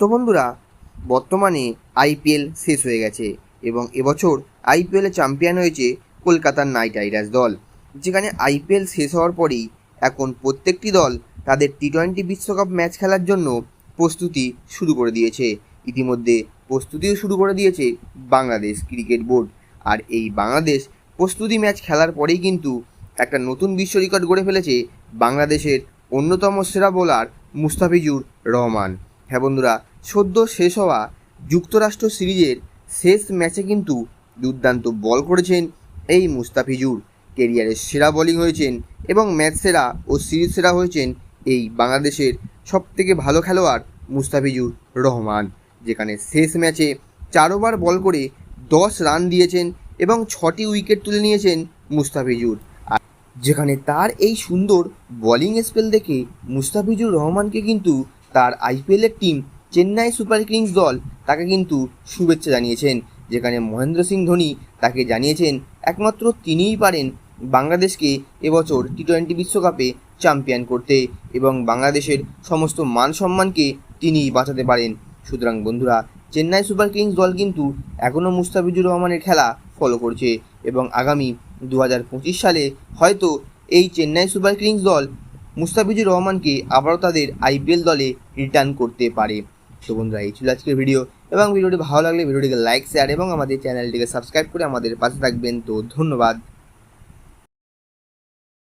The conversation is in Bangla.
তো বন্ধুরা, বর্তমানে আইপিএল শেষ হয়ে গেছে এবং এবছর আইপিএলে চ্যাম্পিয়ন হয়েছে কলকাতার নাইট রাইডার্স দল। যেখানে আইপিএল শেষ হওয়ার পরেই এখন প্রত্যেকটি দল তাদের টি টোয়েন্টি বিশ্বকাপ ম্যাচ খেলার জন্য প্রস্তুতি শুরু করে দিয়েছে। ইতিমধ্যে প্রস্তুতিও শুরু করে দিয়েছে বাংলাদেশ ক্রিকেট বোর্ড। আর এই বাংলাদেশ প্রস্তুতি ম্যাচ খেলার পরেই কিন্তু একটা নতুন বিশ্ব রেকর্ড গড়ে ফেলেছে বাংলাদেশের অন্যতম সেরা বোলার মুস্তাফিজুর রহমান। হ্যাঁ বন্ধুরা, সদ্য শেষ হওয়া যুক্তরাষ্ট্র সিরিজের শেষ ম্যাচে কিন্তু দুর্দান্ত বল করেছেন এই মুস্তাফিজুর। কেরিয়ারের সেরা বোলিং হয়েছেন এবং ম্যাচ সেরা ও সিরিজ সেরা হয়েছেন এই বাংলাদেশের সবথেকে ভালো খেলোয়াড় মুস্তাফিজুর রহমান, যেখানে শেষ ম্যাচে চার ওভার বল করে দশ রান দিয়েছেন এবং ছটি উইকেট তুলে নিয়েছেন মুস্তাফিজুর। আর যেখানে তার এই সুন্দর বোলিং স্পেল দেখে মুস্তাফিজুর রহমানকে কিন্তু তার আইপিএলের টিম চেন্নাই সুপার কিংস দল তাকে কিন্তু শুভেচ্ছা জানিয়েছেন, যেখানে মহেন্দ্র সিং ধোনি তাকে জানিয়েছেন একমাত্র তিনিই পারেন বাংলাদেশকে এবছর টি টোয়েন্টি বিশ্বকাপে চ্যাম্পিয়ন করতে এবং বাংলাদেশের সমস্ত মান সম্মানকে তিনিই বাঁচাতে পারেন। সুতরাং বন্ধুরা, চেন্নাই সুপার কিংস দল কিন্তু এখনও মুস্তাফিজুর রহমানের খেলা ফলো করছে এবং আগামী দু হাজার পঁচিশ সালে হয়তো এই চেন্নাই সুপার কিংস দল মুস্তাফিজুর রহমানকে আবারও তাদের আইপিএল দলে রিটার্ন করতে পারে। তো বন্ধুরা, এই ছিল আজকের ভিডিও এবং ভিডিওটি ভালো লাগলে ভিডিওটিকে লাইক শেয়ার এবং আমাদের চ্যানেলটিকে সাবস্ক্রাইব করে আমাদের পাশে থাকবেন। তো ধন্যবাদ।